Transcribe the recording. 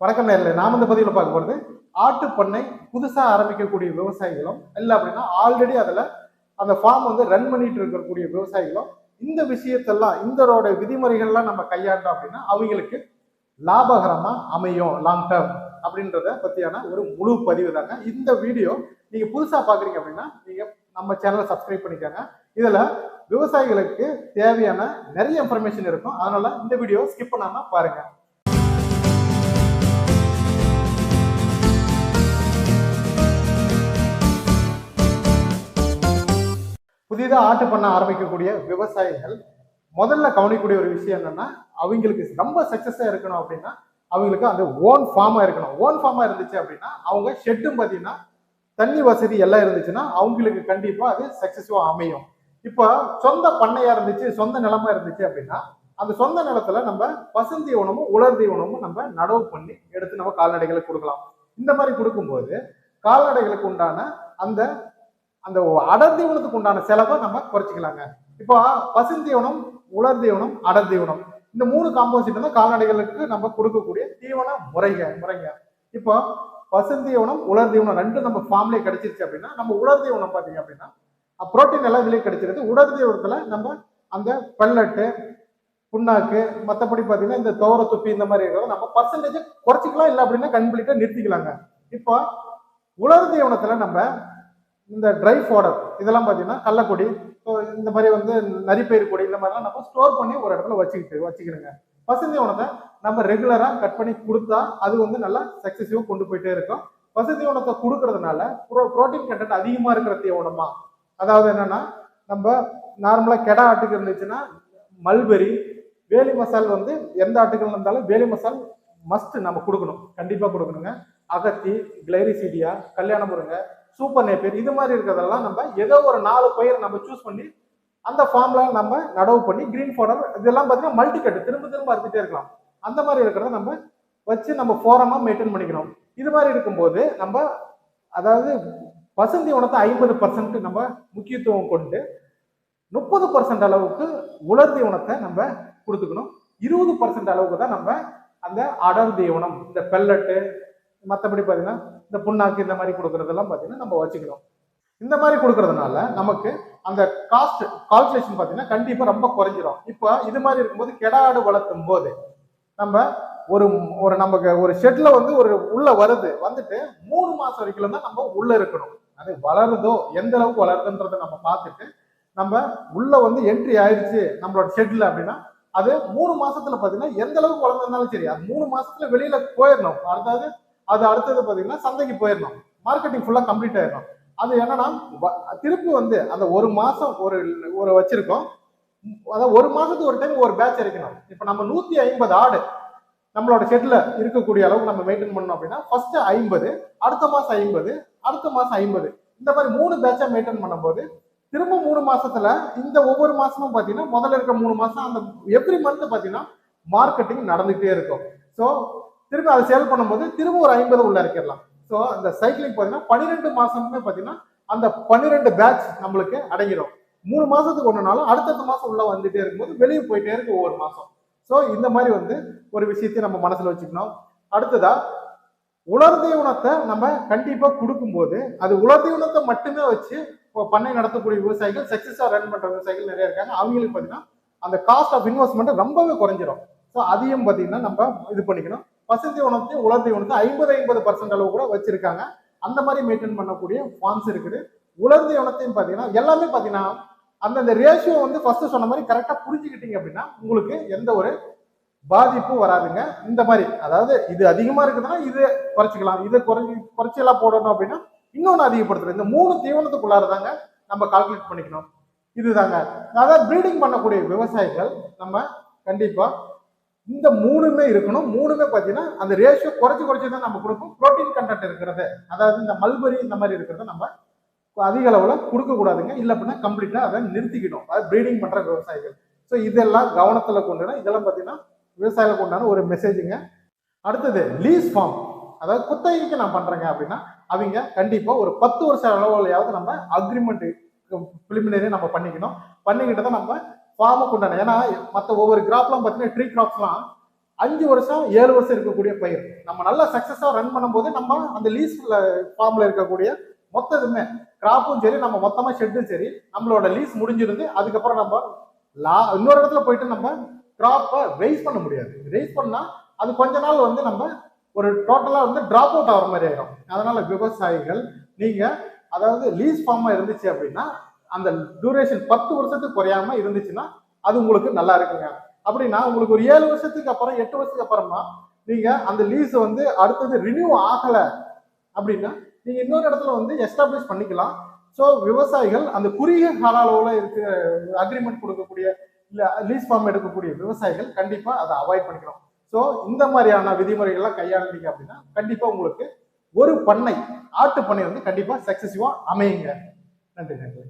வணக்கம் நேரில் நாம் இந்த பதிவில் பார்க்க போகிறது ஆட்டு பண்ணை புதுசாக ஆரம்பிக்கக்கூடிய விவசாயிகளும் இல்லை அப்படின்னா ஆல்ரெடி அதில் அந்த ஃபார்ம் வந்து ரன் பண்ணிட்டு இருக்கக்கூடிய விவசாயிகளும் இந்த விஷயத்தெல்லாம் இந்தரோட விதிமுறைகள்லாம் நம்ம கையாண்டோம் அப்படின்னா அவங்களுக்கு லாபகரமாக அமையும் லாங் டேர்ம் அப்படின்றத பற்றியான ஒரு முழு பதிவு தாங்க. இந்த வீடியோ நீங்கள் புதுசாக பார்க்குறீங்க அப்படின்னா நீங்கள் நம்ம சேனலை சப்ஸ்கிரைப் பண்ணிக்கோங்க. இதில் விவசாயிகளுக்கு தேவையான நிறைய இன்ஃபர்மேஷன் இருக்கும். அதனால் இந்த வீடியோ ஸ்கிப் பண்ணாமல் பாருங்கள் புதிதாக ஆட்டு பண்ண ஆரம்பிக்கக்கூடிய விவசாயிகள் முதல்ல கவனிக்கக்கூடிய ஒரு விஷயம் என்னன்னா அவங்களுக்கு ரொம்ப சக்ஸஸாக இருக்கணும் அப்படின்னா அவங்களுக்கு அந்த ஓன் ஃபார்மாக இருக்கணும். ஓன் ஃபார்மாக இருந்துச்சு அப்படின்னா அவங்க ஷெட்டும் பார்த்தீங்கன்னா தண்ணி வசதி எல்லாம் இருந்துச்சுன்னா அவங்களுக்கு கண்டிப்பாக அது சக்சஸிவாக அமையும். இப்போ சொந்த பண்ணையாக இருந்துச்சு சொந்த நிலமா இருந்துச்சு அப்படின்னா அந்த சொந்த நிலத்துல நம்ம பசுந்தி உணவும் உலர் தீவனமும் நம்ம நடவு பண்ணி எடுத்து நம்ம கால்நடைகளுக்கு கொடுக்கலாம். இந்த மாதிரி கொடுக்கும்போது கால்நடைகளுக்கு உண்டான அந்த அந்த அடர் தீவனத்துக்கு உண்டான செலவை நம்ம குறைச்சிக்கலாங்க. இப்போ பசுந்தீவனம் உலர் தீவனம் அடர் தீவனம். இந்த மூணு காம்போசிட் தான் கால்நடைகளுக்கு நம்ம கொடுக்கக்கூடிய தீவன முறைங்க முறைங்க. இப்போ பசுந்தீவனம் உலர் தீவனம் ரெண்டும் நம்ம ஃபார்ம்லேயே கிடைச்சிருச்சு அப்படின்னா நம்ம உலர் தீவனம் பார்த்தீங்க அப்படின்னா புரோட்டீன் எல்லாம் இதுலேயே கிடைச்சிருது. உலர் தீவனத்தில் நம்ம அந்த பெல்லட்டு புண்ணாக்கு மற்றபடி பார்த்தீங்கன்னா இந்த துவர துப்பி இந்த மாதிரி இருக்கிறத நம்ம பர்சன்டேஜ் குறைச்சிக்கலாம் இல்லை அப்படின்னா கம்ப்ளீட்டாக நிறுத்திக்கலாங்க. இப்போ உலர் தீவனத்தில் நம்ம இந்த ட்ரை ஃபோடர் இதெல்லாம் பார்த்தீங்கன்னா கள்ளக்கொடி ஸோ இந்த மாதிரி வந்து நரிப்பயிர் கொடி இந்த மாதிரிலாம் நம்ம ஸ்டோர் பண்ணி ஒரு இடத்துல வச்சுக்கிட்டு வச்சுக்கணுங்க உணத்தை நம்ம ரெகுலராக கட் பண்ணி கொடுத்தா அது வந்து நல்லா சக்ஸஸிவாக கொண்டு போயிட்டே இருக்கும். பசுந்தீவனத்தை கொடுக்கறதுனால ப்ரோ ப்ரோட்டீன் கண்டென்ட் அதிகமாக இருக்கிற தீவனமா அதாவது என்னன்னா நம்ம நார்மலாக கெடா ஆட்டுக்கு இருந்துச்சுன்னா மல்பெரி வேலி மசால் வந்து எந்த ஆட்டுகள் இருந்தாலும் வேலி மசால் மஸ்ட் நம்ம கொடுக்கணும். கண்டிப்பாக கொடுக்கணுங்க. அகத்தி கிளைரிசீடியா கல்யாண முருங்கை சூப்பர் நேப்பியர். இது மாதிரி இருக்கிறதெல்லாம் நம்ம ஏதோ ஒரு நாலு பயிர் நம்ம சூஸ் பண்ணி அந்த ஃபார்ம்ல நம்ம நடவு பண்ணி கிரீன் ஃபார்டர் இதெல்லாம் பார்த்தீங்கன்னா மல்டி கட்டு திரும்ப திரும்ப அறுத்துட்டே இருக்கலாம். அந்த மாதிரி இருக்கிறத நம்ம வச்சு நம்ம ஃபோரமாக மெயின்டைன் பண்ணிக்கணும் இது மாதிரி இருக்கும்போது நம்ம அதாவது வசந்தி உணத்தை ஐம்பது பர்சன்ட் நம்ம முக்கியத்துவம் கொண்டு முப்பது பர்சன்ட் அளவுக்கு உலர் தீவனத்தை நம்ம கொடுத்துக்கணும். இருபது பர்சன்ட் அளவுக்கு தான் நம்ம அந்த அடர் தீவனம் இந்த பெல்லட்டு மற்றபடி பார்த்தீங்கன்னா இந்த புண்ணாக்கு இந்த மாதிரி கொடுக்கறதெல்லாம் பார்த்தீங்கன்னா நம்ம வச்சுக்கணும். இந்த மாதிரி கொடுக்கறதுனால நமக்கு அந்த காஸ்ட் கால்குலேஷன் பார்த்தீங்கன்னா கண்டிப்பாக ரொம்ப குறைஞ்சிரும். இப்போ இது மாதிரி இருக்கும்போது கெடாடு வளர்த்தும் போது நம்ம ஒரு ஒரு நமக்கு ஒரு ஷெட்ல வந்து ஒரு உள்ள வருது வந்துட்டு மூணு மாசம் வரைக்கும் தான் நம்ம உள்ள இருக்கணும். அது வளருதோ எந்த அளவுக்கு வளருதுன்றத நம்ம பார்த்துட்டு நம்ம உள்ள வந்து என்ட்ரி ஆயிடுச்சு நம்மளோட ஷெட்ல அப்படின்னா அது மூணு மாசத்துல பாத்தீங்கன்னா எந்த அளவுக்கு வளர்ந்ததுனாலும் சரி அது மூணு மாசத்துல வெளியில போயிடணும். அதாவது அது அடுத்தது பார்த்தீங்கன்னா சந்தைக்கு போயிடணும் மார்க்கெட்டிங் ஃபுல்லாக கம்ப்ளீட் ஆயிடணும் அது என்னன்னா வ- திருப்பி வந்து அந்த ஒரு மாதம் ஒரு ஒரு வச்சிருக்கோம். அதாவது ஒரு மாதத்துக்கு ஒரு டைம் ஒரு பேட்ச் இறக்கணும் இப்போ நம்ம நூற்றி ஐம்பது ஆடு நம்மளோட செட்டில் இருக்கக்கூடிய அளவுக்கு நம்ம மெயின்டைன் பண்ணோம் அப்படின்னா ஃபர்ஸ்ட் ஐம்பது அடுத்த மாதம் ஐம்பது அடுத்த மாதம் ஐம்பது. இந்த மாதிரி மூணு பேட்சாக மெயின்டைன் பண்ணும்போது திரும்ப மூணு மாசத்துல இந்த ஒவ்வொரு மாசமும் பாத்தீங்கன்னா முதல்ல இருக்கிற மூணு மாசம் அந்த எவ்ரி மந்த் பாத்தீங்கன்னா மார்க்கெட்டிங் நடந்துகிட்டே இருக்கும். ஸோ திரும்ப அதை சேல் பண்ணும்போது திரும்ப ஒரு ஐம்பது உள்ள இறக்கிடலாம். ஸோ அந்த சைக்கிளிங் பார்த்தீங்கன்னா பன்னிரெண்டு மாசமுமே பார்த்தீங்கன்னா அந்த பன்னிரெண்டு பேட்ச் நம்மளுக்கு அடங்கிடும். மூணு மாசத்துக்கு ஒன்றுனாலும் அடுத்தடுத்த மாசம் உள்ள வந்துட்டே இருக்கும்போது வெளியே போயிட்டே இருக்கு ஒவ்வொரு மாசம். ஸோ இந்த மாதிரி வந்து ஒரு விஷயத்தையும் நம்ம மனசுல வச்சுக்கணும். அடுத்ததா உலர் தீவனத்தை நம்ம கண்டிப்பா கொடுக்கும்போது அது உலர் தீவனத்தை மட்டுமே வச்சு இப்போ பண்ணை நடத்தக்கூடிய விவசாயிகள் சக்சஸாக ரன் பண்ற விவசாயிகள் நிறைய இருக்காங்க. அவங்களுக்கு பார்த்தீங்கன்னா அந்த காஸ்ட் ஆஃப் இன்வெஸ்ட்மெண்ட் ரொம்பவே குறைஞ்சிரும். ஸோ அதையும் பார்த்தீங்கன்னா நம்ம இது பண்ணிக்கணும். பசுந்தி உணத்தையும் உலர் தீவனத்தையும் ஐம்பது ஐம்பது பர்சன்ட் அளவு கூட வச்சிருக்காங்க. அந்த மாதிரி மெயின்டைன் பண்ணக்கூடிய ஃபார்ம்ஸ் இருக்குது. உலர் தீவனத்தையும் பார்த்தீங்கன்னா எல்லாமே பார்த்தீங்கன்னா அந்தந்த ரேஷியோ வந்து ஃபர்ஸ்ட் சொன்ன மாதிரி கரெக்டாக புரிஞ்சுக்கிட்டீங்க அப்படின்னா உங்களுக்கு எந்த ஒரு பாதிப்பும் வராதுங்க. இந்த மாதிரி அதாவது இது அதிகமாக இருக்குதுன்னா இது குறைச்சிக்கலாம். இது குறைஞ்சி குறைச்செல்லாம் போடணும் அப்படின்னா இன்னொன்று அதிகப்படுத்துறது. இந்த மூணு தீவனத்துக்குள்ளார தாங்க நம்ம கால்குலேட் பண்ணிக்கணும். இதுதாங்க. அதாவது ப்ரீடிங் பண்ணக்கூடிய விவசாயிகள் நம்ம கண்டிப்பாக இந்த மூணுமே இருக்கணும். மூணுமே பார்த்தீங்கன்னா அந்த ரேஷியோ குறைச்சி குறைச்சி தான் நம்ம கொடுப்போம். ப்ரோட்டீன் கண்டென்ட் இருக்கிறது. அதாவது இந்த மல்பரி இந்த மாதிரி இருக்கிறத நம்ம அதிக அளவில் கொடுக்கக்கூடாதுங்க இல்லை அப்படின்னா கம்ப்ளீட்டாக அதை நிறுத்திக்கணும் அதாவது ப்ரீடிங் பண்ணுற விவசாயிகள். ஸோ இதெல்லாம் கவனத்தில் கொண்டுனா இதெல்லாம் பார்த்தீங்கன்னா விவசாயிகள் கொண்டான ஒரு மெசேஜுங்க அடுத்தது லீஸ் ஃபார்ம் அதாவது குத்தகைக்கு நான் பண்ணுறேங்க அப்படின்னா அவங்க கண்டிப்பாக ஒரு பத்து வருஷம் அளவுலையாவது நம்ம அக்ரிமெண்ட் பிலிமினரி நம்ம பண்ணிக்கணும். பண்ணிக்கிட்டு தான் நம்ம ஃபார்முக்கு உண்டான ஏன்னா மற்ற ஒவ்வொரு கிராப்லாம் பார்த்தீங்கன்னா ட்ரீ கிராப்ஸ்லாம் அஞ்சு வருஷம் ஏழு வருஷம் இருக்கக்கூடிய பயிர். நம்ம நல்லா சக்ஸஸாக ரன் பண்ணும்போது நம்ம அந்த லீஸ் ஃபார்மில் இருக்கக்கூடிய மொத்த இதுமே கிராப்பும் சரி நம்ம மொத்தமாக ஷெட்டும் சரி நம்மளோட லீஸ் முடிஞ்சிருந்து அதுக்கப்புறம் நம்ம லா இன்னொரு இடத்துல போயிட்டு நம்ம கிராப்பை ரைஸ் பண்ண முடியாது. ரைஸ் பண்ணால் அது கொஞ்ச நாள் வந்து நம்ம ஒரு டோட்டலாக வந்து ட்ராப் அவுட் ஆகிற மாதிரி ஆயிடும் அதனால் விவசாயிகள் நீங்கள் அதாவது லீஸ் ஃபார்மாக இருந்துச்சு அப்படின்னா அந்த டியூரேஷன் பத்து வருஷத்துக்கு குறையாம இருந்துச்சுன்னா அது உங்களுக்கு நல்லா இருக்குங்க. அப்படின்னா உங்களுக்கு ஒரு ஏழு வருஷத்துக்கு அப்புறம் எட்டு வருஷத்துக்கு அப்புறமா நீங்க அந்த லீஸ் வந்து அடுத்தது ரினியூ ஆகல அப்படின்னா நீங்க இன்னொரு இடத்துல வந்து எஸ்டாப்ளிஷ் பண்ணிக்கலாம். ஸோ விவசாயிகள் அந்த குறுகிய கால அளவில் இருக்கிற அக்ரிமெண்ட் கொடுக்கக்கூடிய இல்லை லீஸ் ஃபார்ம் எடுக்கக்கூடிய விவசாயிகள் கண்டிப்பாக அதை அவாய்ட் பண்ணிக்கணும். ஸோ இந்த மாதிரியான விதிமுறைகள்லாம் கையாளுனீங்க அப்படின்னா கண்டிப்பாக உங்களுக்கு ஒரு பண்ணை ஆட்டு பண்ணை வந்து கண்டிப்பாக சக்ஸஸிவாக அமையுங்க. நன்றி நன்றி.